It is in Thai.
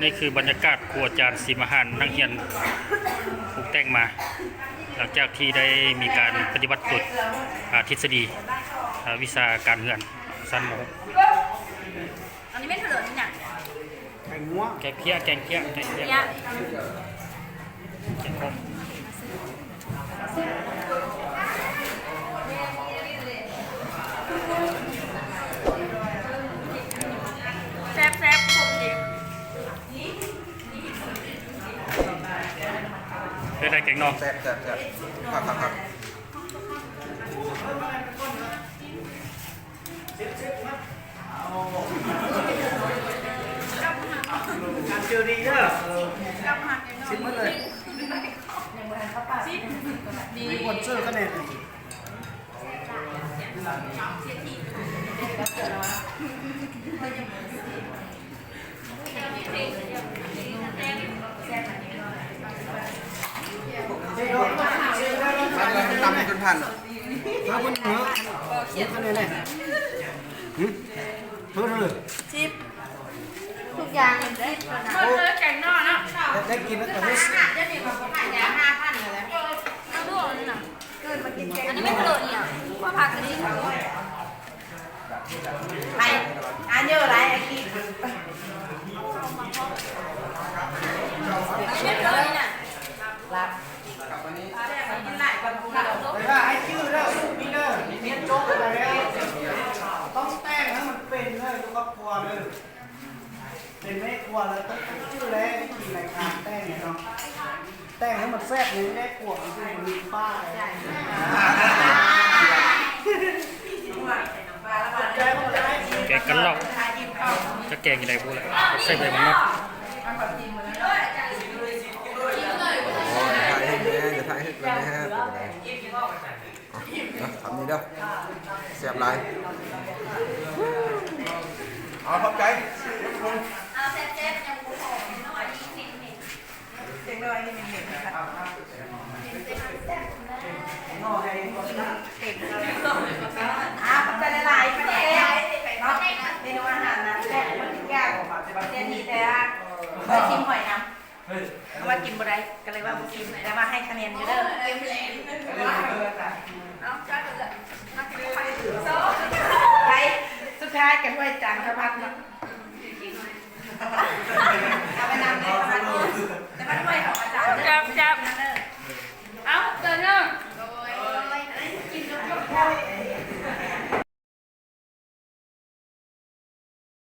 นี่คือบรรยากาศครัวจานสีมหานนักเรียนปลูกแต่งมา หลังจากที่ได้มีการปฏิบัติกฎอ่าทฤษฎีอ่าวิชาการเงินสั้นหมกอันนี้ไม่เถลิงนี่เนี่ยไข่งัวแกงเพี้ยแกงเพี้ยแกงเพี้ยเนี่ยแกงส้ม แซ่บแซ่บผมดิ ได้ได้แกงนอกแซ่บแซ่บแซ่บครับครับครับการเจอดีเด้อกลับมาชิมมาเลยมีคนซื้อก็เนี่ย ตำให้จนทันมาคนเหนือเขียนคะแนนเลยหึเพิ่มเลยซิปทุกอย่างได้เมื่อเจอแกงนอกเนาะได้กินแล้วแต่ไม่ จะมีแบบขายยาห้าพันเลยเอาด้วยนี่นะเกินมากินแกงอันนี้ไม่เถลิงเนี่ยว่าผักอันนี้ ไปอันเยอะไรไอ้กี้ ไม่เถลิงเนี่ย รับกินหลายคนรับ แต่ว่าไอ้ชื่อเด้อมีเด้อมีเมียนโจ๊กอะไรแล้วต้องแต่งให้มันเป็นเลยทุก ครอบครัวเลยเป็นแม่ครัวแล้วต้องชื่อแล้วมีรายการแต่งเนี่ยเนาะแต่งให้มันแซ่บเลยแม่ครัวมันคือมันมีป้ายแกงกันลอกจะแกงยังไงพูดเลยใส่ใบมะนาวโอ้ยถ่ายให้แม่จะถ่ายให้แม่ฮะเป็นไงนะทำนี่เด้อเสียบลาย เอาขอบใจเอาแซ่บแซ่บยังกูหอมน้อยนิดนิดนิดเด็กน้อยนี่มันเห็นนะครับนอกให้เต็มเลยอะมันจละลายไปเลยเนาะเมนูอาหารนะแรกมันยากกว่าเดี๋ยวนี้แต่เคยชิมหอยน้ำเพราะว่ากินบได้ก็เลยว่าบ่กินแต่ว่าให้คะแนนอยู่เด้อเอาจ้าเลย กันด้วยจานกระพัดเนาะเอาไปนำเลยประมาณนี้แต่มันด้วยของอาจารย์จับจับนั่นเด้